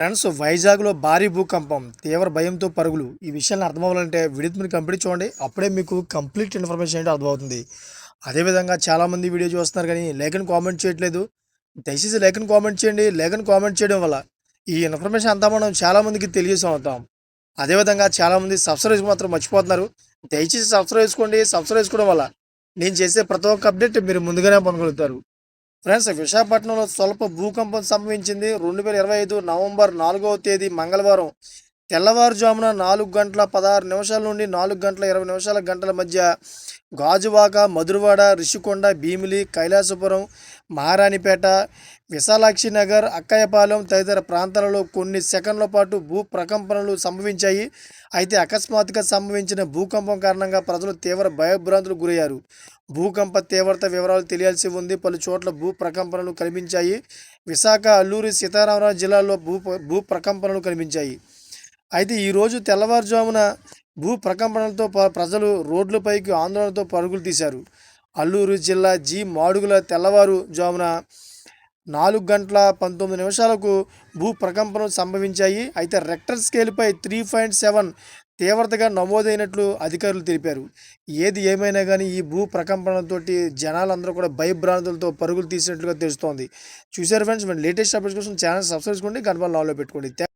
Friends వైజాగ్లో భారీ భూకంపం తీవ్ర భయంతో పరుగులు. ఈ విషయాన్ని అర్థమవ్వాలంటే వీడియో కంప్లీట్ చూడండి. అప్పుడే మీకు కంప్లీట్ ఇన్ఫర్మేషన్ ఏంటో అర్థమవుతుంది. అదేవిధంగా చాలామంది వీడియో చూస్తున్నారు కానీ లేఖను కామెంట్ చేయట్లేదు. దయచేసి లేఖను కామెంట్ చేయండి. లేఖను కామెంట్ చేయడం వల్ల ఈ ఇన్ఫర్మేషన్ అంతా మనం చాలామందికి తెలియజేసి అవుతాం అదేవిధంగా చాలామంది సబ్స్క్రైబ్ మాత్రం మర్చిపోతున్నారు. దయచేసి సబ్స్క్రైబ్ చేసుకోండి. సబ్స్క్రైబ్ చేసుకోవడం వల్ల నేను చేసే ప్రతి ఒక్క అప్డేట్ మీరు ముందుగానే పొందగలుగుతారు. ఫ్రెండ్స్ విశాఖపట్నంలో స్వల్ప భూకంపం సంభవించింది. రెండు వేల ఇరవై ఐదు నవంబర్ నాలుగవ తేదీ మంగళవారం. తెల్లవారుజామున నాలుగు గంటల పదహారు నిమిషాల నుండి నాలుగు గంటల ఇరవై నిమిషాల గంటల మధ్య గాజువాక మధురవాడ రిషికొండ భీమిలి కైలాసపురం మహారాణిపేట విశాలాక్షి నగర్ అక్కయ్యపాలెం తదితర ప్రాంతాలలో కొన్ని సెకండ్ల పాటు భూ ప్రకంపనలు సంభవించాయి. అయితే అకస్మాత్తుగా సంభవించిన భూకంపం కారణంగా ప్రజలు తీవ్ర భయభ్రాంతులు గురయ్యారు. భూకంప తీవ్రత వివరాలు తెలియాల్సి ఉంది. పలు చోట్ల భూ ప్రకంపనలు కనిపించాయి. విశాఖ అల్లూరి సీతారామరాజు జిల్లాలో భూ భూ ప్రకంపనలు కనిపించాయి. అయితే ఈరోజు తెల్లవారుజామున భూ ప్రకంపనలతో ప- ప్రజలు రోడ్లపైకి ఆందోళనతో పరుగులు తీశారు. అల్లూరు జిల్లా జి మాడుగుల తెల్లవారు జామున నాలుగు గంటల పంతొమ్మిది నిమిషాలకు భూ ప్రకంపనలు సంభవించాయి. అయితే రెక్టర్ స్కేల్పై త్రీ పాయింట్ సెవెన్ తీవ్రతగా నమోదైనట్లు అధికారులు తెలిపారు. ఏది ఏమైనా కానీ ఈ భూ ప్రకంపనలతోటి జనాలందరూ కూడా భయభ్రాంతులతో పరుగులు తీసినట్లుగా తెలుస్తోంది. చూసారు ఫ్రెండ్స్ లేటెస్ట్ అప్డేట్స్ కోసం ఛానల్ సబ్స్క్రైబ్ చేసుకోండి గణపాల నాలో పెట్టుకోండి.